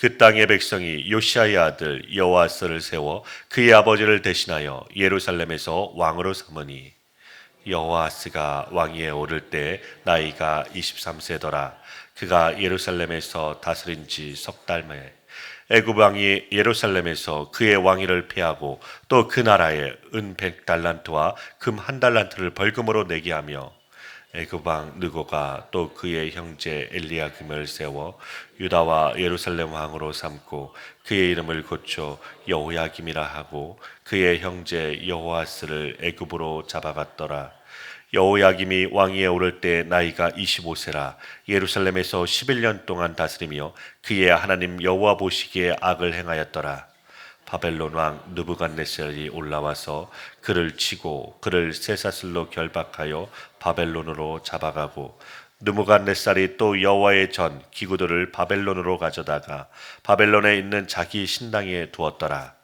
그 땅의 백성이 요시아의 아들 여호아스를 세워 그의 아버지를 대신하여 예루살렘에서 왕으로 삼으니 여호아스가 왕위에 오를 때 나이가 23세더라. 그가 예루살렘에서 다스린 지 석 달 만에 애굽 왕이 예루살렘에서 그의 왕위를 폐하고 또 그 나라에 은 100달란트와 금 한 달란트를 벌금으로 내게 하며 왕 느고가 또 그의 형제 엘리야김을 세워 유다와 예루살렘 왕으로 삼고 그의 이름을 고쳐 여호야김이라 하고 그의 형제 여호아스를 애굽으로 잡아갔더라. 여호야김이 왕위에 오를 때 나이가 25세라 예루살렘에서 11년 동안 다스리며 그의 하나님 여호와 보시기에 악을 행하였더라. 바벨론 왕 느부갓네살이 올라와서 그를 치고 그를 쇠사슬로 결박하여 바벨론으로 잡아가고 느부갓네살이 또 여호와의 전 기구들을 바벨론으로 가져다가 바벨론에 있는 자기 신당에 두었더라.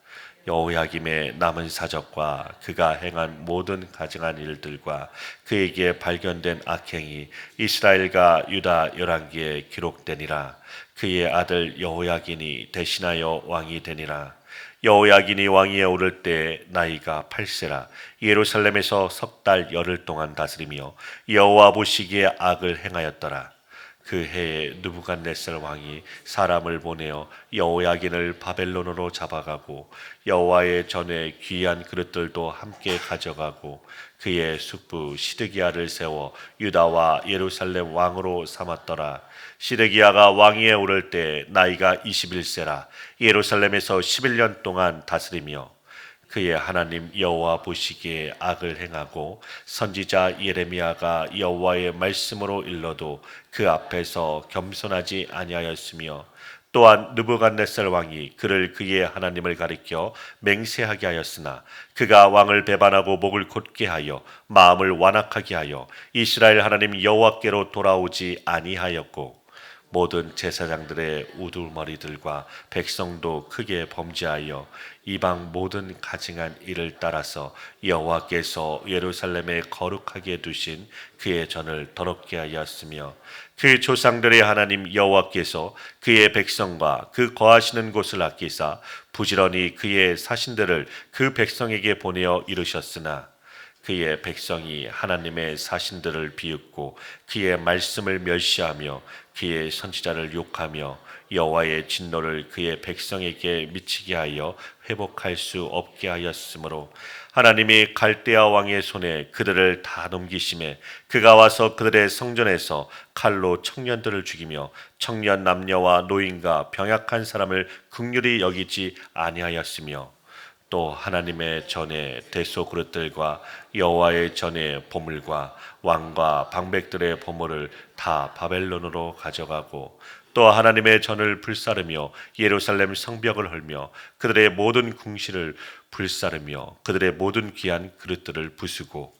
여호야김의 남은 사적과 그가 행한 모든 가증한 일들과 그에게 발견된 악행이 이스라엘과 유다 열왕기에 기록되니라 그의 아들 여호야긴이 대신하여 왕이 되니라 여호야긴이 왕위에 오를 때 나이가 8세라. 예루살렘에서 석 달 열흘 동안 다스리며 여호와 보시기에 악을 행하였더라 그 해에 느부갓네살 왕이 사람을 보내어 여호야긴을 바벨론으로 잡아가고 여호와의 전에 귀한 그릇들도 함께 가져가고 그의 숙부 시드기야를 세워 유다와 예루살렘 왕으로 삼았더라. 시드기야가 왕위에 오를 때 나이가 21세라 예루살렘에서 11년 동안 다스리며 그의 하나님 여호와 보시기에 악을 행하고 선지자 예레미야가 여호와의 말씀으로 일러도 그 앞에서 겸손하지 아니하였으며 또한 느부갓네살 왕이 그를 그의 하나님을 가리켜 맹세하게 하였으나 그가 왕을 배반하고 목을 곧게 하여 마음을 완악하게 하여 이스라엘 하나님 여호와께로 돌아오지 아니하였고 모든 제사장들의 우두머리들과 백성도 크게 범죄하여 이방 모든 가증한 일을 따라서 여호와께서 예루살렘에 거룩하게 두신 그의 전을 더럽게 하였으며 그 조상들의 하나님 여호와께서 그의 백성과 그 거하시는 곳을 아끼사 부지런히 그의 사신들을 그 백성에게 보내어 이루셨으나 그의 백성이 하나님의 사신들을 비웃고 그의 말씀을 멸시하며 그의 선지자를 욕하며 여호와의 진노를 그의 백성에게 미치게 하여 회복할 수 없게 하였으므로 하나님이 갈대아 왕의 손에 그들을 다 넘기심에 그가 와서 그들의 성전에서 칼로 청년들을 죽이며 청년 남녀와 노인과 병약한 사람을 극률히 여기지 아니하였으며 또 하나님의 전에 대소 그릇들과 여호와의 전에 보물과 왕과 방백들의 보물을 다 바벨론으로 가져가고 또 하나님의 전을 불사르며 예루살렘 성벽을 헐며 그들의 모든 궁시를 불사르며 그들의 모든 귀한 그릇들을 부수고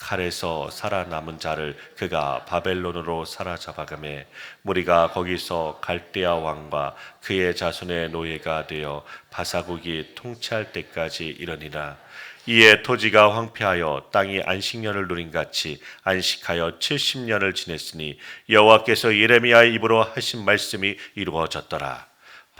칼에서 살아남은 자를 그가 바벨론으로 사로잡아가매 무리가 거기서 갈대아 왕과 그의 자손의 노예가 되어 바사국이 통치할 때까지 이르니라. 이에 토지가 황폐하여 땅이 안식년을 누린 같이 안식하여 70년을 지냈으니 여호와께서 예레미야의 입으로 하신 말씀이 이루어졌더라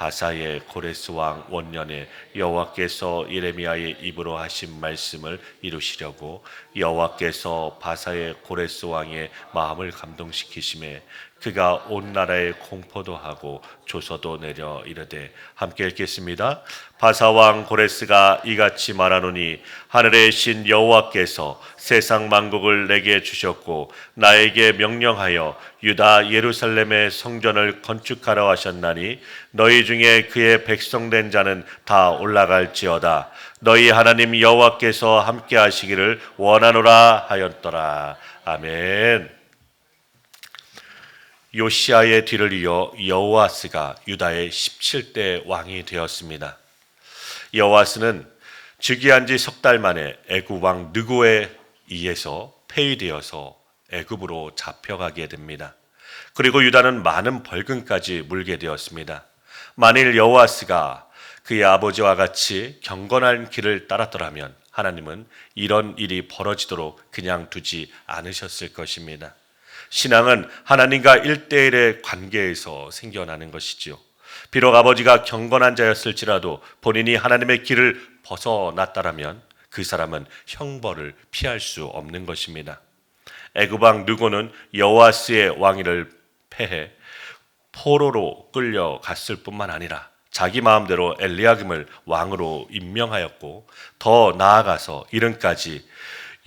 바사의 고레스 왕 원년에 여호와께서 예레미야의 입으로 하신 말씀을 이루시려고 여호와께서 바사의 고레스 왕의 마음을 감동시키심에 그가 온 나라에 공포도 하고 조서도 내려 이르되 함께 읽겠습니다. 바사 왕 고레스가 이같이 말하노니 하늘의 신 여호와께서 세상 만국을 내게 주셨고 나에게 명령하여 유다 예루살렘의 성전을 건축하라 하셨나니 너희 중에 그의 백성된 자는 다 올라갈지어다 너희 하나님 여호와께서 함께 하시기를 원하노라 하였더라 아멘. 요시아의 뒤를 이어 여호아스가 유다의 17대 왕이 되었습니다. 여호아스는 즉위한 지 석 달 만에 애굽 왕 느고에 의해서 폐위되어서 애굽으로 잡혀가게 됩니다. 그리고 유다는 많은 벌금까지 물게 되었습니다. 만일 여호아스가 그의 아버지와 같이 경건한 길을 따랐더라면 하나님은 이런 일이 벌어지도록 그냥 두지 않으셨을 것입니다. 신앙은 하나님과 일대일의 관계에서 생겨나는 것이지요. 비록 아버지가 경건한 자였을지라도 본인이 하나님의 길을 벗어났다라면 그 사람은 형벌을 피할 수 없는 것입니다. 애굽왕 누고는 여호아스의 왕위를 패해 포로로 끌려갔을 뿐만 아니라 자기 마음대로 엘리야김을 왕으로 임명하였고 더 나아가서 이름까지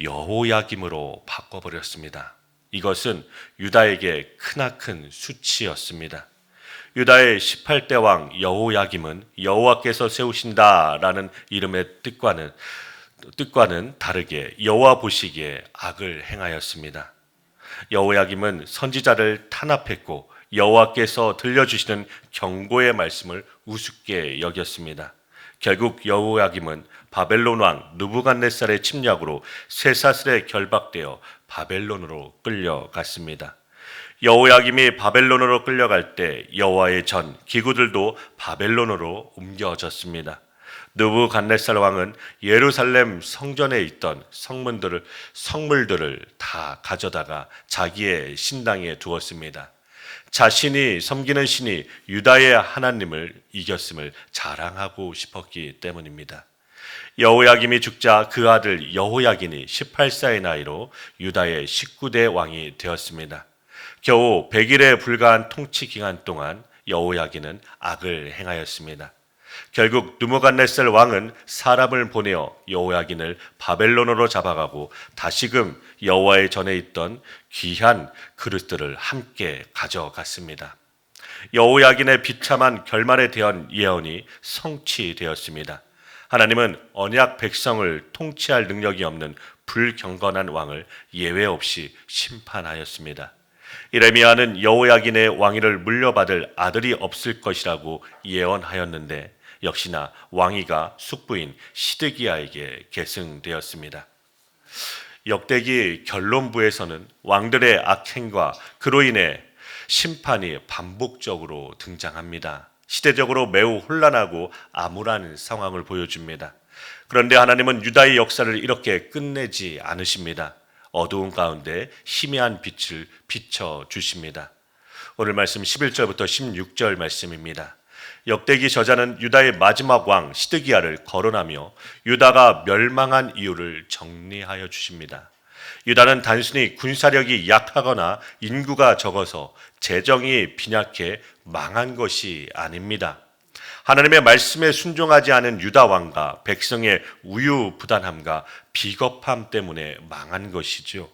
여호야김으로 바꿔버렸습니다. 이것은 유다에게 크나큰 수치였습니다. 유다의 18대 왕 여호야김은 여호와께서 세우신다라는 이름의 뜻과는 뜻과는 다르게 여호와 보시기에 악을 행하였습니다. 여호야김은 선지자를 탄압했고 여호와께서 들려주시는 경고의 말씀을 우습게 여겼습니다. 결국 여호야김은 바벨론 왕 누부갓네살의 침략으로 쇠사슬에 결박되어 바벨론으로 끌려갔습니다. 여호야김이 바벨론으로 끌려갈 때 여호와의 전 기구들도 바벨론으로 옮겨졌습니다. 느부갓네살 왕은 예루살렘 성전에 있던 성문들을 성물들을 다 가져다가 자기의 신당에 두었습니다. 자신이 섬기는 신이 유다의 하나님을 이겼음을 자랑하고 싶었기 때문입니다. 여호야김이 죽자 그 아들 여호야긴이 18세의 나이로 유다의 19대 왕이 되었습니다. 겨우 100일에 불과한 통치 기간 동안 여호야긴은 악을 행하였습니다. 결국 누무갓네살 왕은 사람을 보내어 여호야긴을 바벨론으로 잡아가고 다시금 여호와의 전에 있던 귀한 그릇들을 함께 가져갔습니다. 여호야긴의 비참한 결말에 대한 예언이 성취되었습니다. 하나님은 언약 백성을 통치할 능력이 없는 불경건한 왕을 예외 없이 심판하였습니다. 이레미야는 여호야긴의 왕위를 물려받을 아들이 없을 것이라고 예언하였는데 역시나 왕위가 숙부인 시드기야에게 계승되었습니다. 역대기 결론부에서는 왕들의 악행과 그로 인해 심판이 반복적으로 등장합니다. 시대적으로 매우 혼란하고 암울한 상황을 보여줍니다. 그런데 하나님은 유다의 역사를 이렇게 끝내지 않으십니다. 어두운 가운데 희미한 빛을 비춰 주십니다. 오늘 말씀 11절부터 16절 말씀입니다. 역대기 저자는 유다의 마지막 왕 시드기야를 거론하며 유다가 멸망한 이유를 정리하여 주십니다. 유다는 단순히 군사력이 약하거나 인구가 적어서 재정이 빈약해 망한 것이 아닙니다. 하나님의 말씀에 순종하지 않은 유다 왕과 백성의 우유부단함과 비겁함 때문에 망한 것이죠.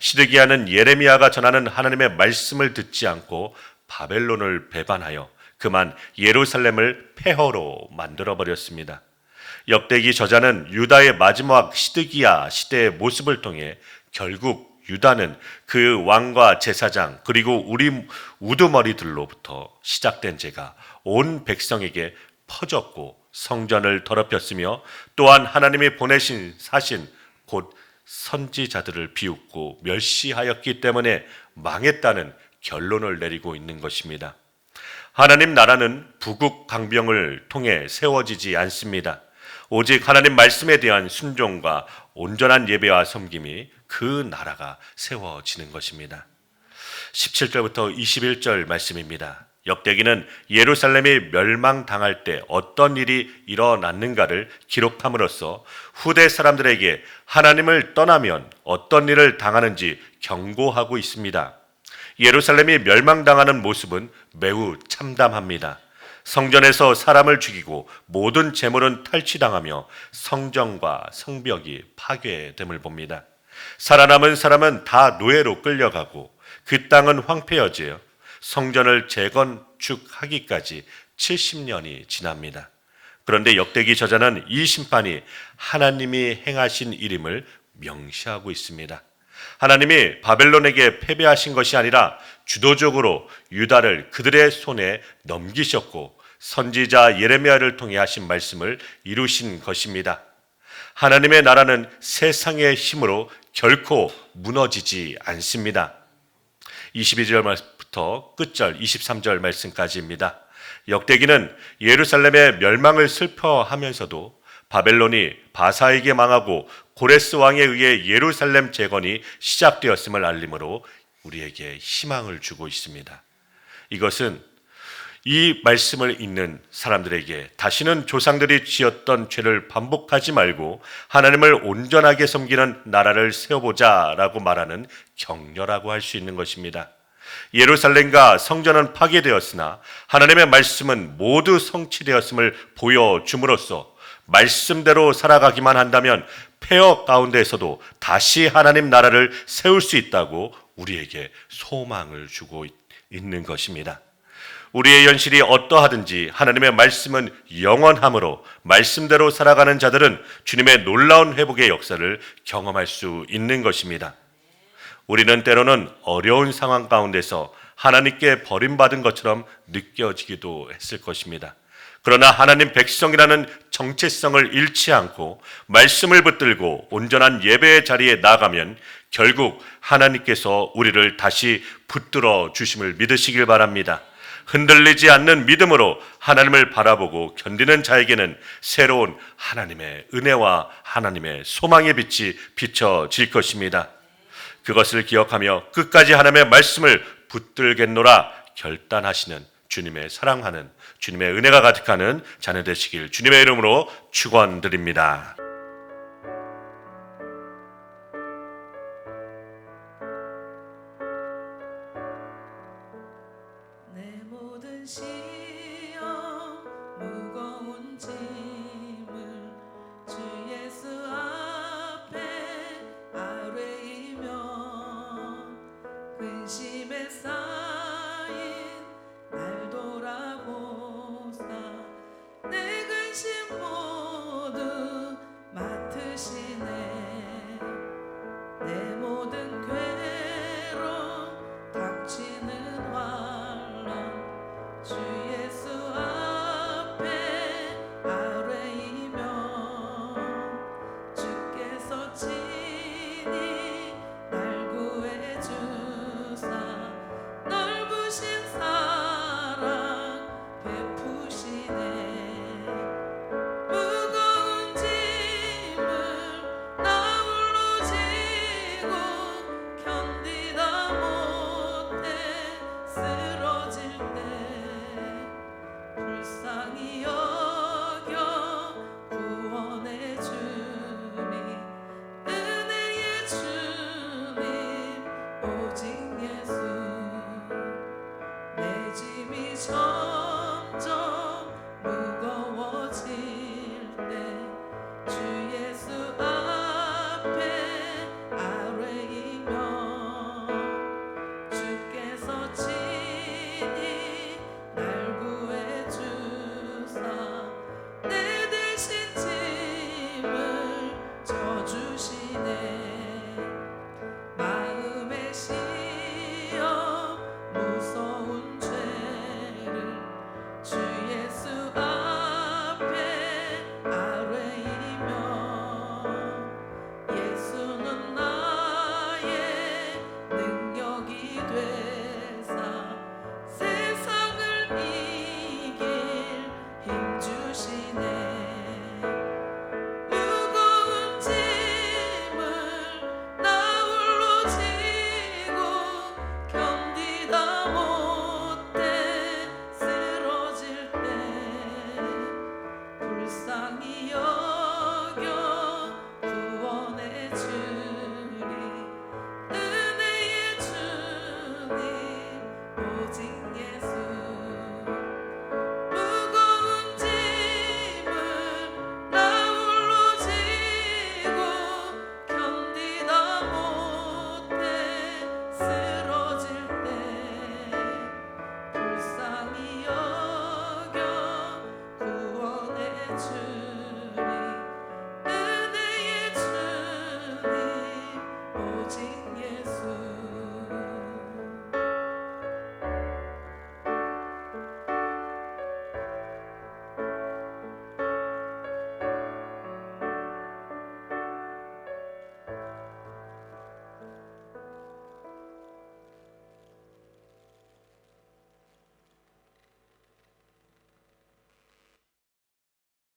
시드기야는 예레미야가 전하는 하나님의 말씀을 듣지 않고 바벨론을 배반하여 그만 예루살렘을 폐허로 만들어 버렸습니다. 역대기 저자는 유다의 마지막 시드기야 시대의 모습을 통해 결국 유다는 그 왕과 제사장 그리고 우리 우두머리들로부터 시작된 죄가 온 백성에게 퍼졌고 성전을 더럽혔으며 또한 하나님이 보내신 사신 곧 선지자들을 비웃고 멸시하였기 때문에 망했다는 결론을 내리고 있는 것입니다. 하나님 나라는 부국 강병을 통해 세워지지 않습니다. 오직 하나님 말씀에 대한 순종과 온전한 예배와 섬김이 그 나라가 세워지는 것입니다. 17절부터 21절 말씀입니다. 역대기는 예루살렘이 멸망당할 때 어떤 일이 일어났는가를 기록함으로써 후대 사람들에게 하나님을 떠나면 어떤 일을 당하는지 경고하고 있습니다. 예루살렘이 멸망당하는 모습은 매우 참담합니다. 성전에서 사람을 죽이고 모든 재물은 탈취당하며 성정과 성벽이 파괴됨을 봅니다. 살아남은 사람은 다 노예로 끌려가고 그 땅은 황폐해져 성전을 재건축하기까지 70년이 지납니다. 그런데 역대기 저자는 이 심판이 하나님이 행하신 일임을 명시하고 있습니다. 하나님이 바벨론에게 패배하신 것이 아니라 주도적으로 유다를 그들의 손에 넘기셨고 선지자 예레미야를 통해 하신 말씀을 이루신 것입니다. 하나님의 나라는 세상의 힘으로 결코 무너지지 않습니다. 22절부터 끝절 23절 말씀까지입니다. 역대기는 예루살렘의 멸망을 슬퍼하면서도 바벨론이 바사에게 망하고 고레스 왕에 의해 예루살렘 재건이 시작되었음을 알림으로 우리에게 희망을 주고 있습니다. 이것은 이 말씀을 읽는 사람들에게 다시는 조상들이 지었던 죄를 반복하지 말고 하나님을 온전하게 섬기는 나라를 세워보자 라고 말하는 격려라고 할 수 있는 것입니다. 예루살렘과 성전은 파괴되었으나 하나님의 말씀은 모두 성취되었음을 보여줌으로써 말씀대로 살아가기만 한다면 폐허 가운데에서도 다시 하나님 나라를 세울 수 있다고 우리에게 소망을 주고 있- 있는 것입니다. 우리의 현실이 어떠하든지 하나님의 말씀은 영원함으로 말씀대로 살아가는 자들은 주님의 놀라운 회복의 역사를 경험할 수 있는 것입니다. 우리는 때로는 어려운 상황 가운데서 하나님께 버림받은 것처럼 느껴지기도 했을 것입니다. 그러나 하나님 백성이라는 정체성을 잃지 않고 말씀을 붙들고 온전한 예배의 자리에 나가면 결국 하나님께서 우리를 다시 붙들어 주심을 믿으시길 바랍니다. 흔들리지 않는 믿음으로 하나님을 바라보고 견디는 자에게는 새로운 하나님의 은혜와 하나님의 소망의 빛이 비춰질 것입니다. 그것을 기억하며 끝까지 하나님의 말씀을 붙들겠노라 결단하시는 주님의 사랑하는 주님의 은혜가 가득하는 자녀 되시길 주님의 이름으로 축원드립니다. to